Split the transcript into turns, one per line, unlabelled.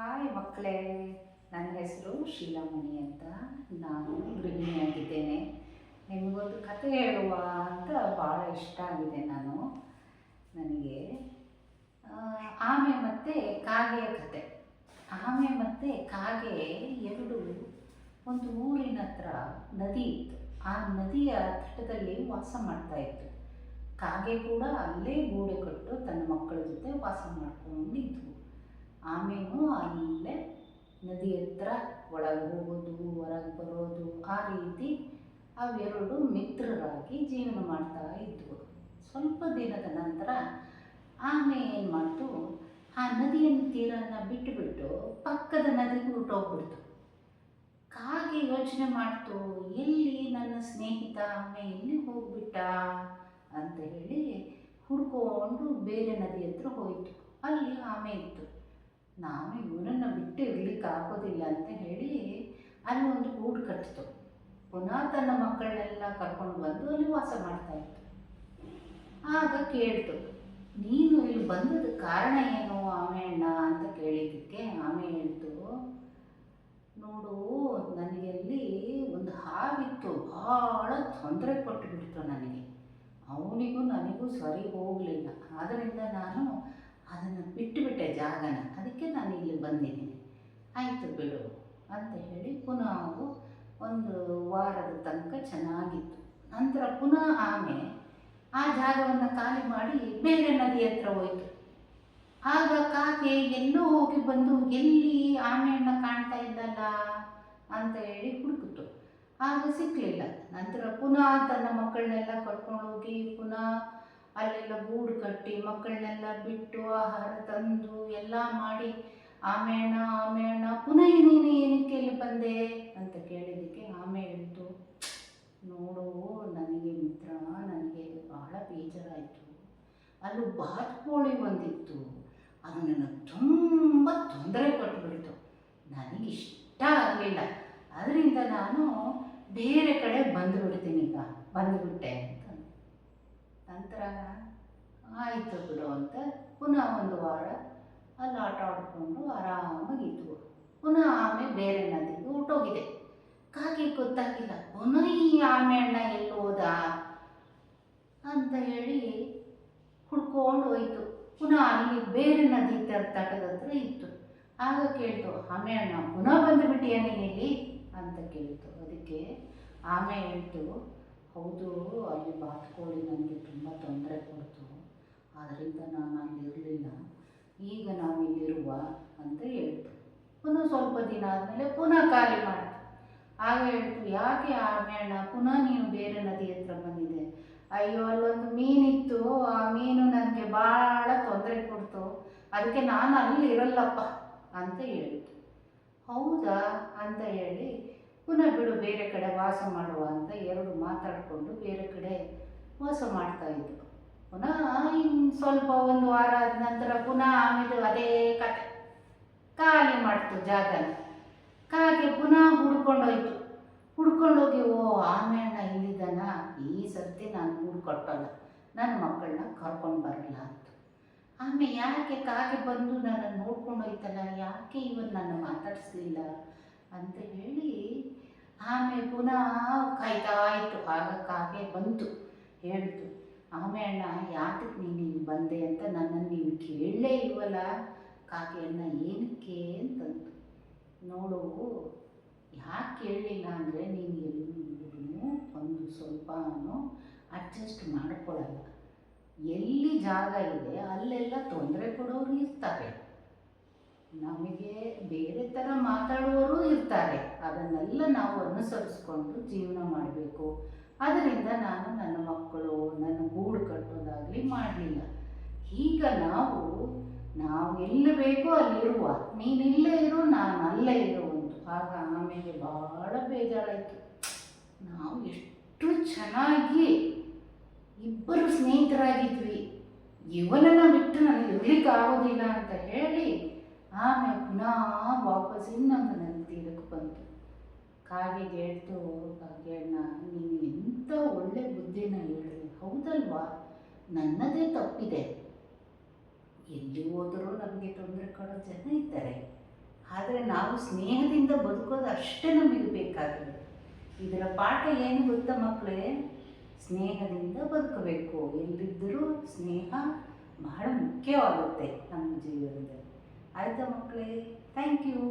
Hi ಮಕ್ಕಳೇ, ನನ್ನ ಹೆಸರು ಶೀಲಾಮಣಿ ಅಂತ ನಾನು ಗೃಹಿಣಿಯಾಗಿದ್ದೇನೆ ನಿಮಗೊಂದು ಕತೆ ಹೇಳುವ ಅಂತ ಭಾಳ ಇಷ್ಟ ಆಗಿದೆ ನಾನು. ನನಗೆ ಆಮೆ ಮತ್ತು ಕಾಗೆಯ ಕತೆ. ಆಮೆ ಮತ್ತು ಕಾಗೆ ಎರಡು ಒಂದು ಊರಿನ ಹತ್ರ ನದಿ ಇತ್ತು. ಆ ನದಿಯ ತಟದಲ್ಲಿ ವಾಸ ಮಾಡ್ತಾ ಇತ್ತು. ಕಾಗೆ ಕೂಡ ಅಲ್ಲೇ ಗೂಡು ಕಟ್ಟು ತನ್ನ ಮಕ್ಕಳ ಜೊತೆ ವಾಸ ಮಾಡ್ಕೊಂಡಿದ್ವು ಆಮೇನು ಅಲ್ಲೇ ನದಿ ಹತ್ರ ಒಳಗೆ ಹೋಗೋದು, ಹೊರಗೆ ಬರೋದು, ಆ ರೀತಿ ಅವೆರಡು ಮಿತ್ರರಾಗಿ ಜೀವನ ಮಾಡ್ತಾ ಇದ್ವು. ಸ್ವಲ್ಪ ದಿನದ ನಂತರ ಆಮೆ ಏನು ಮಾಡ್ತು? ಆ ನದಿಯ ತೀರನ ಬಿಟ್ಟುಬಿಟ್ಟು ಪಕ್ಕದ ನದಿಗೆ ಹುಟ್ಟೋಗ್ಬಿಡ್ತು ಕಾಗೆ ಯೋಚನೆ ಮಾಡ್ತು, ಎಲ್ಲಿ ನನ್ನ ಸ್ನೇಹಿತ ಆಮೆ ಎಲ್ಲಿ ಹೋಗ್ಬಿಟ್ಟ? ಅಂತ ಹೇಳಿ ಹುಡ್ಕೊಂಡು ಬೇರೆ ನದಿ ಹತ್ರ ಹೋಯಿತು. ಅಲ್ಲಿ ಆಮೆ ಇತ್ತು. ನಾನು ಇವನನ್ನು ಬಿಟ್ಟು ಇರ್ಲಿಕ್ಕೆ ಆಗೋದಿಲ್ಲ ಅಂತ ಹೇಳಿ ಅಲ್ಲಿ ಒಂದು ಗೂಡು ಕಟ್ಟಿತು. ಪುನಃ ತನ್ನ ಮಕ್ಕಳನ್ನೆಲ್ಲ ಕರ್ಕೊಂಡು ಬಂದು ಅಲ್ಲಿ ವಾಸ ಮಾಡ್ತಾ ಇತ್ತು. ಆಗ ಕೇಳ್ತು, ನೀನು ಇಲ್ಲಿ ಬಂದದ ಕಾರಣ ಏನು ಆಮೆ ಅಣ್ಣ ಅಂತ ಕೇಳಿದ್ದಕ್ಕೆ ಆಮೆ ಹೇಳ್ತು, ನೋಡು ನನಗೆ ಅಲ್ಲಿ ಒಂದು ಹಾವಿತ್ತು, ಭಾಳ ತೊಂದರೆ ಕೊಟ್ಟುಬಿಡ್ತು ನನಗೆ. ಅವನಿಗೂ ನನಗೂ ಸರಿ ಹೋಗಲಿಲ್ಲ. ಆದ್ದರಿಂದ ನಾನು ಅದನ್ನು ಬಿಟ್ಟುಬಿಟ್ಟೆ ಜಾಗನ. ಅದಕ್ಕೆ ನಾನು ಇಲ್ಲಿ ಬಂದಿದ್ದೀನಿ. ಆಯಿತು ಬಿಡು ಅಂತ ಹೇಳಿ ಪುನಃ ಅದು ಒಂದು ವಾರದ ತನಕ ಚೆನ್ನಾಗಿತ್ತು. ನಂತರ ಪುನಃ ಆಮೆ ಆ ಜಾಗವನ್ನು ಖಾಲಿ ಮಾಡಿ ಬೇರೆ ನದಿ ಹತ್ರ ಹೋಯಿತು. ಆಗ ಕಾಗೆ ಎಲ್ಲೋ ಹೋಗಿ ಬಂದು, ಎಲ್ಲಿ ಆಮೆಯನ್ನು ಕಾಣ್ತಾ ಇದ್ದಲ್ಲ? ಅಂತ ಹೇಳಿ ಹುಡುಕಿತು. ಆಗ ಸಿಕ್ಕಲಿಲ್ಲ ನಂತರ ಪುನಃ ತನ್ನ ಮಕ್ಕಳನ್ನೆಲ್ಲ ಕರ್ಕೊಂಡು ಹೋಗಿ ಪುನಃ ಅಲ್ಲೆಲ್ಲ ಗೂಡು ಕಟ್ಟಿ ಮಕ್ಕಳನ್ನೆಲ್ಲ ಬಿಟ್ಟು ಆಹಾರ ತಂದು ಎಲ್ಲ ಮಾಡಿ, ಆಮೇಣ ಆಮೇಣ, ಪುನಃ ನೀನು ಏನಕ್ಕೆ ಇಲ್ಲಿ ಬಂದೆ? ಅಂತ ಕೇಳಿದ್ದಕ್ಕೆ ಆಮೆ ಹೇಳ್ತು ನೋಡು, ನನಗೆ ಮಿತ್ರ, ನನಗೆ ಬಹಳ ಬೇಜಾರಾಯಿತು. ಅಲ್ಲಿ ಬಾತುಕೋಳಿ ಬಂದಿತ್ತು. ಅದು ನನಗೆ ತುಂಬ ತೊಂದರೆ ಕೊಟ್ಟುಬಿಡ್ತು ನನಗೆ ಇಷ್ಟ ಆಗಲಿಲ್ಲ. ಅದರಿಂದ ನಾನು ಬೇರೆ ಕಡೆ ಬಂದುಬಿಡ್ತೀನಿ ಈಗ, ಬಂದುಬಿಟ್ಟೆ. ನಂತರ ಆಯಿತು ಬಿಡು ಅಂತ ಪುನಃ ಒಂದು ವಾರ ಅಲ್ಲಿ ಆಟ ಆಡಿಕೊಂಡು ಆರಾಮಾಗಿದ್ವು ಪುನಃ ಆಮೆ ಬೇರೆ ನದಿಗೆ ಹುಟ್ಟೋಗಿದೆ ಕಾಗೆ ಗೊತ್ತಾಗಿಲ್ಲ, ಪುನಃ ಈ ಆಮೆ ಅಣ್ಣ ಎಲ್ಲಿ ಹೋದ ಅಂತ ಹೇಳಿ ಹುಡ್ಕೊಂಡು ಹೋಯ್ತು. ಪುನಃ ಅಲ್ಲಿ ಬೇರೆ ನದಿ ತಟದ ಹತ್ರ ಇತ್ತು. ಆಗ ಕೇಳ್ತು, ಆಮೆ ಅಣ್ಣ, ಪುನಃ ಬಂದುಬಿಟ್ಟಿಯ ಹೇಳಿ ಅಂತ ಕೇಳ್ತು. ಅದಕ್ಕೆ ಆಮೆ ಹೇಳ್ತು ಹೌದು, ಅಲ್ಲಿ ಬಾತುಕೋಳಿ ನನಗೆ ತುಂಬ ತೊಂದರೆ ಕೊಡ್ತು. ಆದ್ದರಿಂದ ನಾನು ಅಲ್ಲಿ ಇರಲಿಲ್ಲ. ಈಗ ನಾವು ಇಲ್ಲಿರುವ ಅಂತ ಹೇಳ್ತು. ಪುನಃ ಸ್ವಲ್ಪ ದಿನ ಆದಮೇಲೆ ಪುನಃ ಖಾಲಿ ಮಾಡ್ತು. ಆಗ ಹೇಳ್ತು, ಯಾಕೆ ಅಣ್ಣ ಪುನಃ ನೀನು ಬೇರೆ ನದಿ ಹತ್ರ ಬಂದಿದೆ. ಅಯ್ಯೋ, ಅಲ್ಲೊಂದು ಮೀನಿತ್ತು. ಆ ಮೀನು ನನಗೆ ಭಾಳ ತೊಂದರೆ ಕೊಡ್ತು. ಅದಕ್ಕೆ ನಾನು ಅಲ್ಲಿ ಇರಲ್ಲಪ್ಪ ಅಂತ ಹೇಳ್ತು. ಹೌದಾ? ಅಂತ ಹೇಳಿ ಪುನಃ ಬಿಡು, ಬೇರೆ ಕಡೆ ವಾಸ ಮಾಡುವ ಅಂತ ಎರಡು ಮಾತಾಡಿಕೊಂಡು ಬೇರೆ ಕಡೆ ವಾಸ ಮಾಡ್ತಾ ಇದ್ರು. ಪುನಃ ಇನ್ನು ಸ್ವಲ್ಪ ಒಂದು ವಾರ ಆದ ನಂತರ ಪುನಃ ಆಮೇಲೆ ಅದೇ ಕತೆ. ಖಾಲಿ ಮಾಡ್ತು ಜಾಗನ. ಕಾಗೆ ಪುನಃ ಹುಡ್ಕೊಂಡೋಯ್ತು. ಹುಡ್ಕೊಂಡೋಗಿ, ಓ ಆಮೆ ಅಣ್ಣ ಇಲ್ಲಿದ್ದಾನ? ಈ ಸರ್ತಿ ನಾನು ಗೂಡು ಕಟ್ಟಲ್ಲ ನನ್ನ ಮಕ್ಕಳನ್ನ ಕರ್ಕೊಂಡು ಬರಲ್ಲ ಅಂತ. ಆಮೇಲೆ ಯಾಕೆ ಕಾಗೆ ಬಂದು ನನ್ನನ್ನು ನೋಡ್ಕೊಂಡೋಯ್ತಲ್ಲ? ಯಾಕೆ ಇವತ್ತು ನನ್ನ ಮಾತಾಡಿಸ್ಲಿಲ್ಲ? ಅಂತ ಹೇಳಿ ಆಮೆ ಪುನಃ ಕಾಯ್ತಾ ಇತ್ತು. ಆಗ ಕಾಗೆ ಬಂತು ಹೇಳ್ತು ಅಣ್ಣ ಯಾತಕ್ಕೆ ನೀನು ಇಲ್ಲಿ ಬಂದೆ ಅಂತ ನನ್ನನ್ನು ನೀನು ಕೇಳಲೇ ಇಲ್ವಲ್ಲ? ಕಾಗೆ ಅಣ್ಣ ಏನಕ್ಕೆ ಅಂತಂತು ನೋಡು, ಯಾಕೆ ಕೇಳಲಿಲ್ಲ ಅಂದರೆ ನೀನು ಎಲ್ಲೂ ಒಂದು ಸ್ವಲ್ಪನೂ ಅಡ್ಜಸ್ಟ್ ಮಾಡ್ಕೊಳ್ಳಲ್ಲ. ಎಲ್ಲಿ ಜಾಗ ಇದೆ ಅಲ್ಲೆಲ್ಲ ತೊಂದರೆ ಕೊಡೋರು ಇರ್ತಾರೆ. ನಮಗೆ ಬೇರೆ ಥರ ಮಾತಾಡುವವರು ಇರ್ತಾರೆ. ಅದನ್ನೆಲ್ಲ ನಾವು ಅನುಸರಿಸ್ಕೊಂಡು ಜೀವನ ಮಾಡಬೇಕು. ಅದರಿಂದ ನಾನು ನನ್ನ ಮಕ್ಕಳು, ನನ್ನ ಗೂಡು ಕಟ್ಟೋದಾಗಲಿ ಮಾಡಲಿಲ್ಲ. ಈಗ ನಾವು ನಾವು ಎಲ್ಲಿ ಬೇಕೋ ಅಲ್ಲಿರುವ ನೀನಿಲ್ಲೇ ಇರು, ನಾನು ಅಲ್ಲೇ ಇರು ಅಂತ. ಆಗ ಆಮೇಲೆ ಭಾಳ ಬೇಜಾರಾಯಿತು. ನಾವು ಎಷ್ಟು ಚೆನ್ನಾಗಿ ಇಬ್ಬರು ಸ್ನೇಹಿತರಾಗಿದ್ವಿ. ಇವನನ್ನು ಬಿಟ್ಟು ನನಗೆ ಇರ್ಲಿಕ್ಕೆ ಆಗೋದಿಲ್ಲ ಅಂತ ಹೇಳಿ ಆಮೇಲೆ ಪುನಃ ವಾಪಸ್ ಇನ್ನೊಂದು ನನ್ನ ತೀರಕ್ಕೆ ಬಂತು. ಕಾಗೆ ಹೇಳ್ತು ಕಾಗೆ ಅಣ್ಣ ನೀನು ಎಂಥ ಒಳ್ಳೆ ಬುದ್ಧಿನ ಹೇಳಿದೆ. ಹೌದಲ್ವಾ? ನನ್ನದೇ ತಪ್ಪಿದೆ. ಎಲ್ಲಿ ಹೋದರೂ ನಮಗೆ ತೊಂದರೆ ಕೊಡೋ ಜನ ಇದ್ದಾರೆ. ಆದರೆ ನಾವು ಸ್ನೇಹದಿಂದ ಬದುಕೋದು ಅಷ್ಟೇ ನಮಗೆ ಬೇಕಾಗಿದೆ. ಇದರ ಪಾಠ ಏನು ಗೊತ್ತಾ ಮಕ್ಕಳೇ? ಸ್ನೇಹದಿಂದ ಬದುಕಬೇಕು. ಎಲ್ಲಿದ್ದರೂ ಸ್ನೇಹ ಬಹಳ ಮುಖ್ಯವಾಗುತ್ತೆ ನಮ್ಮ ಜೀವನದಲ್ಲಿ ಆಯಿತಾ ಮಕ್ಕಳೇ? Thank you